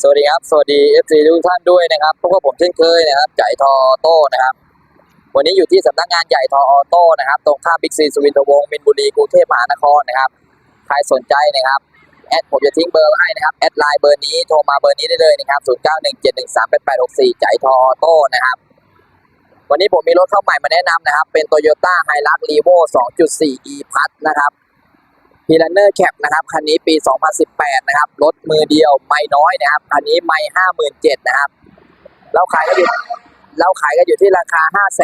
สวัสดีครับ สวัสดี FC ทุกท่านด้วยนะครับพวกบผมเช่นเคยนะครับใหญ่ทอโต้นะครับ วันนี้อยู่ที่สำนักงานใหญ่ทอออโต้นะครับ ตรงข้ามบิ๊กซีสุวินทวงศ์มินบุรีกรุงเทพมหานครนะครับ ใครสนใจนะครับ แอดผมจะทิ้งเบอร์ไว้ให้นะครับ แอดไลน์เบอร์นี้โทรมาเบอร์นี้ได้เลยนะครับ0 9 1 7 1 3 8 8 6 4ใหญ่ทอออโต้นะครับ วันนี้ผมมีรถเข้าใหม่มาแนะนำนะครับ เป็น Toyota Hilux Revo 2.4 e Plus นะครับ พีลันเนอร์แคปนะครับคันนี้ปี 2018 นะครับรถมือเดียวไม่น้อยนะครับคันนี้ไม่ห้าหมื่นเจ็ดนะครับ เราขายก็อยู่เราขายก็อยู่ที่ราคา5 5 0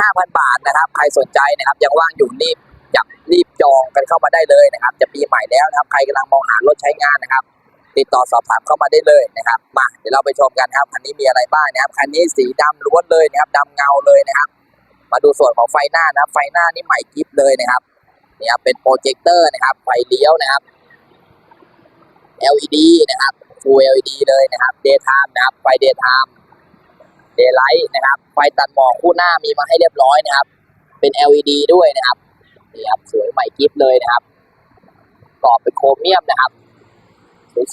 0 0บาทนะครับ ใครสนใจนะครับ ยังว่างอยู่รีบจับรีบจองกันเข้ามาได้เลยนะครับ จะปีใหม่แล้วนะครับ ใครกำลังมองหารถใช้งานนะครับ ติดต่อสอบถามเข้ามาได้เลยนะครับมาเดี๋ยวเราไปชมกันครับคันนี้มีอะไรบ้างนะครับคันนี้สีดำล้วนเลยนะครับดำเงาเลยนะครับ มาดูส่วนของไฟหน้านะครับไฟหน้านี่ใหม่กิฟเลยนะครับ นี่ครับเป็นโปรเจคเตอร์นะครับไฟเลี้ยวนะครับ LED นะครับ Full LED เลยนะครับ Daytime นะครับไฟ Daytime Daylight นะครับ ไฟตัดหมอกคู่หน้ามีมาให้เรียบร้อยนะครับ เป็น LED ด้วยนะครับนี่ครับสวยใหม่กิฟเลยนะครับกรอบเป็นโครเมียมนะครับ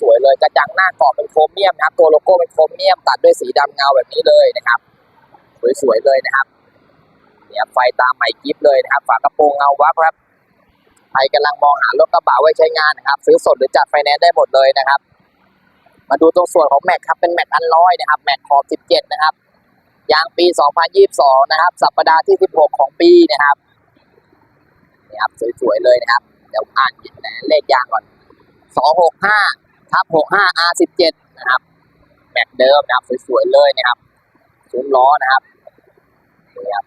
สวยๆเลยกระจังหน้ากรอบเป็นโครเมียมนะครับ ตัวโลโก้เป็นโครเมียม ตัดด้วยสีดำเงาแบบนี้เลยนะครับสวยๆเลยนะครับเนี่ยไฟตามใหม่กิฟเลยนะครับ ฝากระโปรงเงาวับครับ ใครกำลังมองหารถกระบะไว้ใช้งานนะครับ ซื้อสดหรือจัดไฟแนนซ์ได้หมดเลยนะครับ มาดูตรงส่วนของแม็กครับเป็นแม็กอันร้อยนะครับแม็กขอบ 17 นะครับยางปี 2022 นะครับ สัปดาห์ที่ 16 ของปีนะครับนี่ครับสวยๆเลยนะครับ เดี๋ยวอ่านเลขยางก่อน 265ทับ65 R17 นะครับแม็กเดิมนะครับสวยๆเลยนะครับซุ้มล้อนะครับนี่ครับ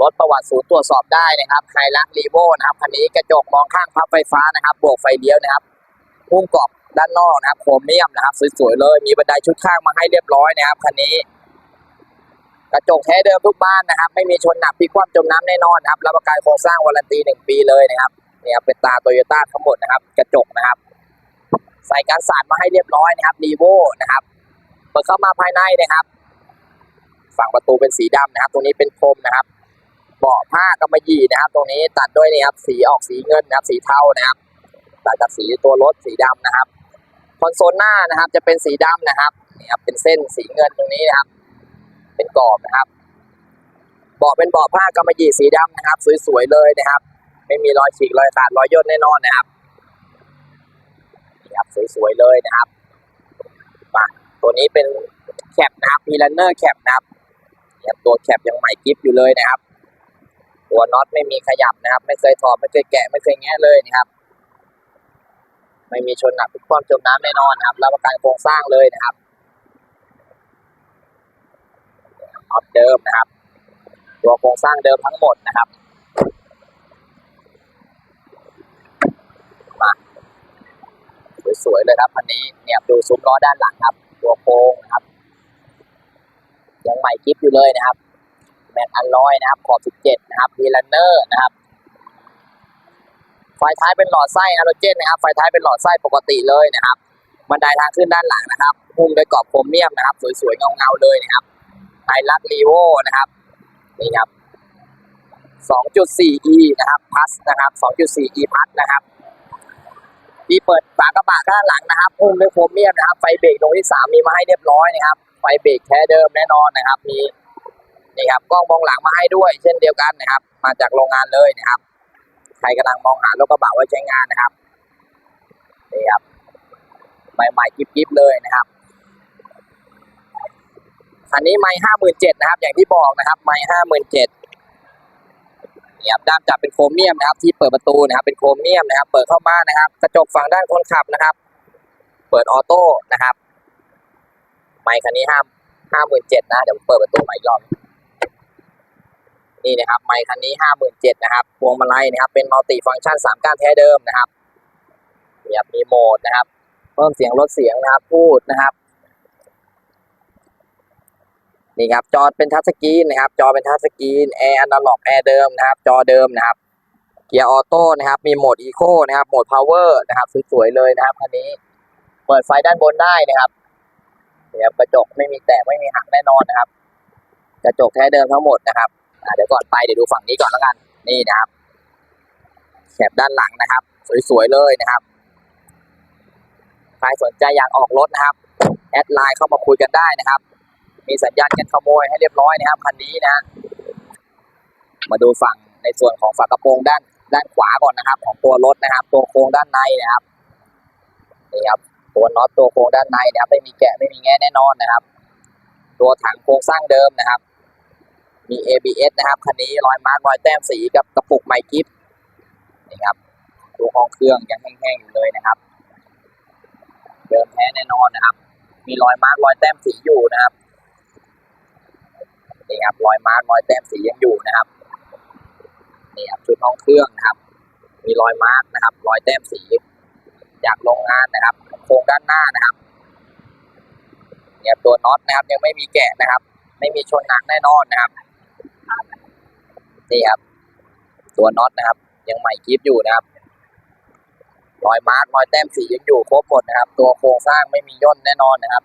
รถประวัติศูนย์ตรวจสอบได้นะครับไฮรักรีโวนะครับคันนี้กระจกมองข้างพับไฟฟ้านะครับโบกไฟเลี้ยวนะครับพุ่งกรอบด้านนอกนะครับโครเมียมนะครับสวยๆเลย มีบันไดชุดข้างมาให้เรียบร้อยนะครับคันนี้ กระจกแท้เดิมทุกบ้านนะครับ ไม่มีชนหนักพิกคว่ำจมน้ำแน่นอนนะครับรับประกันโครงสร้างวารันตีหนึ่งปีเลยนะครับเนี่ยเป็นตาโตโยต้าทั้งหมดนะครับ กระจกนะครับ ใส่การสาดมาให้เรียบร้อยนะครับรีโวนะครับเปิดเข้ามาภายในนะครับ ฝั่งประตูเป็นสีดำนะครับ ตรงนี้เป็นพรมนะครับ เบาะผ้ากำมะหยี่นะครับ ตรงนี้ตัดด้วยนี่ครับสีออกสีเงินนะครับ สีเทานะครับตัดกับสีตัวรถสีดำนะครับคอนโซลหน้านะครับ จะเป็นสีดำนะครับนี่ครับเป็นเส้นสีเงินตรงนี้นะครับ เป็นกรอบนะครับเบาะเป็นเบาะผ้ากำมะหยี่สีดำนะครับ สวยๆเลยนะครับ ไม่มีรอยฉีกรอยขาดรอยย่นแน่นอนนะครับนี่ครับสวยๆเลยนะครับมาตัวนี้เป็นแคปนะครับพีลันเนอร์แคปนะครับเนี่ยตัวแคปยังใหม่กิฟอยู่เลยนะครับ ตัวน็อตไม่มีขยับนะครับ ไม่เคยถอดไม่เคยแกะไม่เคยแงะเลยนะครับ ไม่มีชนหนักพลิกคว่ำจมน้ำแน่นอนนะครับรับประกันโครงสร้างเลยนะครับน็อตเดิมนะครับ ตัวโครงสร้างเดิมทั้งหมดนะครับมาสวยๆเลยครับคันนี้เนี่ยดูซุ้มล้อด้านหลังครับ ตัวโค้งนะครับยังใหม่กิฟอยู่เลยนะครับ แม็กอันร้อยนะครับ ขอบ 17 นะครับพีลันเนอร์นะครับ ไฟท้ายเป็นหลอดไส้ฮาโลเจนนะครับ ไฟท้ายเป็นหลอดไส้ปกติเลยนะครับ บันไดทางขึ้นด้านหลังนะครับพุ่งด้วยกรอบโครเมียมนะครับ สวยๆ เงาๆ เลยนะครับไฮลักรีโวนะครับ นี่ครับ 2.4e นะครับพัสนะครับ 2.4e พัสนะครับที่เปิดฝากระบะด้านหลังนะครับพุ่งด้วยโครเมียมนะครับ ไฟเบรกตรงที่ 3 มีมาให้เรียบร้อยนะครับ ไฟเบรกแท้เดิมแน่นอนนะครับ มี นี่ครับกล้องมองหลังมาให้ด้วย เช่นเดียวกันนะครับ มาจากโรงงานเลยนะครับ ใครกำลังมองหารถกระบะไว้ใช้งานนะครับนี่ครับใหม่ๆกิ๊บๆเลยนะครับคันนี้ไม่ห้าหมื่นเจ็ดนะครับ อย่างที่บอกนะครับ ไม่ห้าหมื่นเจ็ดนี่ครับด้ามจับเป็นโครเมียมนะครับ ที่เปิดประตูนะครับ เป็นโครเมียมนะครับ เปิดเข้ามานะครับ กระจกฝั่งด้านคนขับนะครับ เปิดออโต้นะครับ ไม่คันนี้ห้าห้าหมื่นเจ็ดนะ เดี๋ยวเปิดประตูใหม่อีกรอบ นี่นะครับไมค์คันนี้ห้าหมื่นเจ็ดนะครับพวงมาลัยนะครับ เป็นมัลติฟังก์ชันสามก้านแท้เดิมนะครับนี่ครับมีโหมดนะครับ เพิ่มเสียงลดเสียงนะครับ พูดนะครับนี่ครับจอเป็นทัชสกรีนนะครับ จอเป็นทัชสกรีนแอร์อนาล็อกแอร์เดิมนะครับ จอเดิมนะครับเกียร์ออโต้นะครับ มีโหมดอีโคนะครับโหมดพาวเวอร์นะครับสวยๆเลยนะครับคันนี้เปิดไฟด้านบนได้นะครับเนี่ครับกระจกไม่มีแตกไม่มีหักแน่นอนนะครับ กระจกแท้เดิมทั้งหมดนะครับ เดี๋ยวก่อนไปเดี๋ยวดูฝั่งนี้ก่อนแล้วกัน นี่นะครับแคบด้านหลังนะครับ สวยๆเลยนะครับใครสนใจอยากออกรถนะครับ แอดไลน์เข้ามาคุยกันได้นะครับ มีสัญญาณกันขโมยให้เรียบร้อยนะครับคันนี้นะ มาดูฝั่งในส่วนของฝากระโปรงด้านด้านขวาก่อนนะครับ ของตัวรถนะครับ ตัวโครงด้านในนะครับนี่ครับตัวน็อตตัวโครงด้านในนะครับ ไม่มีแกะไม่มีแง่แน่นอนนะครับ ตัวถังโครงสร้างเดิมนะครับ มี ABS นะครับคันนี้รอยมาร์กรอยแต้มสีกับกระปุกไมค์กิฟนี่ครับตัวห้องเครื่องยังแห้งๆอยู่เลยนะครับ เดิมแท้แน่นอนนะครับ มีรอยมาร์กรอยแต้มสีอยู่นะครับนี่ครับรอยมาร์กรอยแต้มสียังอยู่นะครับนี่ครับชุดห้องเครื่องนะครับ มีรอยมาร์กนะครับ รอยแต้มสีจากโรงงานนะครับ โครงด้านหน้านะครับเนี่ยตัวน็อตนะครับ ยังไม่มีแกะนะครับ ไม่มีชนหนักแน่นอนนะครับ นี่ครับ ตัวน็อตนะครับ ยังใหม่กริฟอยู่นะครับรอยมาร์กรอยแต้มสียังอยู่ครบหมดนะครับ ตัวโครงสร้างไม่มีย่นแน่นอนนะครับ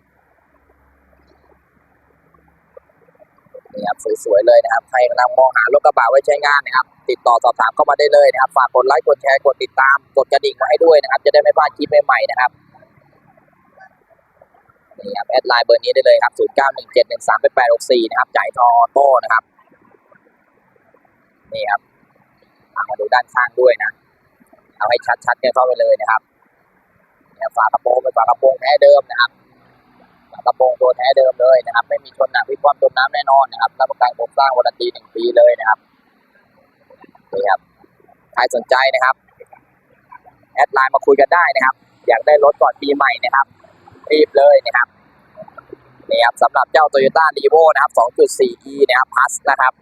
นี่ครับสวยๆเลยนะครับใครกำลังมองหารถกระบะไว้ใช้งานนะครับ ติดต่อสอบถามเข้ามาได้เลยนะครับ ฝากกดไลค์กดแชร์กดติดตามกดกระดิ่งมาให้ด้วยนะครับ จะได้ไม่พลาดคลิปใหม่ๆนะครับนี่ครับแอดไลน์เบอร์นี้ได้เลยครับ 0 9 1 7 1 3 8 6 4 นะครับจ่ายทอโต้นะครับ นี่ครับเอามาดูด้านข้างด้วยนะ เอาให้ชัดๆกันเข้าไปเลยนะครับเนี่ยฝากระโปรงเป็นฝากระโปรงแท้เดิมนะครับฝากระโปรงตัวแท้เดิมเลยนะครับ ไม่มีชนหนักพิความจมน้ำแน่นอนนะครับรับประกันโครงสร้างวารันตีหนึ่งปีเลยนะครับนี่ครับใครสนใจนะครับแอดไลน์มาคุยกันได้นะครับ อยากได้รถก่อนปีใหม่นะครับ รีบเลยนะครับนี่ครับสำหรับเจ้า Toyota r e v o นะครับ 2.4e นะครับ Plus นะครับ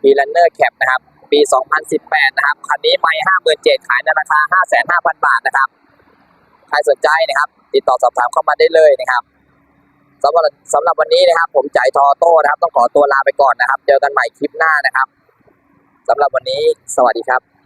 p r u n n e r Cap นะครับ ปี 2018 นะครับ คันนี้ไม่57,000ขายในราคา 55,000 บาทนะครับ ใครสนใจนะครับ ติดต่อสอบถามเข้ามาได้เลยนะครับสำหรับสำหรับวันนี้นะครับ ผมจ่ายทอโต้นะครับ ต้องขอตัวลาไปก่อนนะครับ เจอกันใหม่คลิปหน้านะครับสำหรับวันนี้ สวัสดีครับ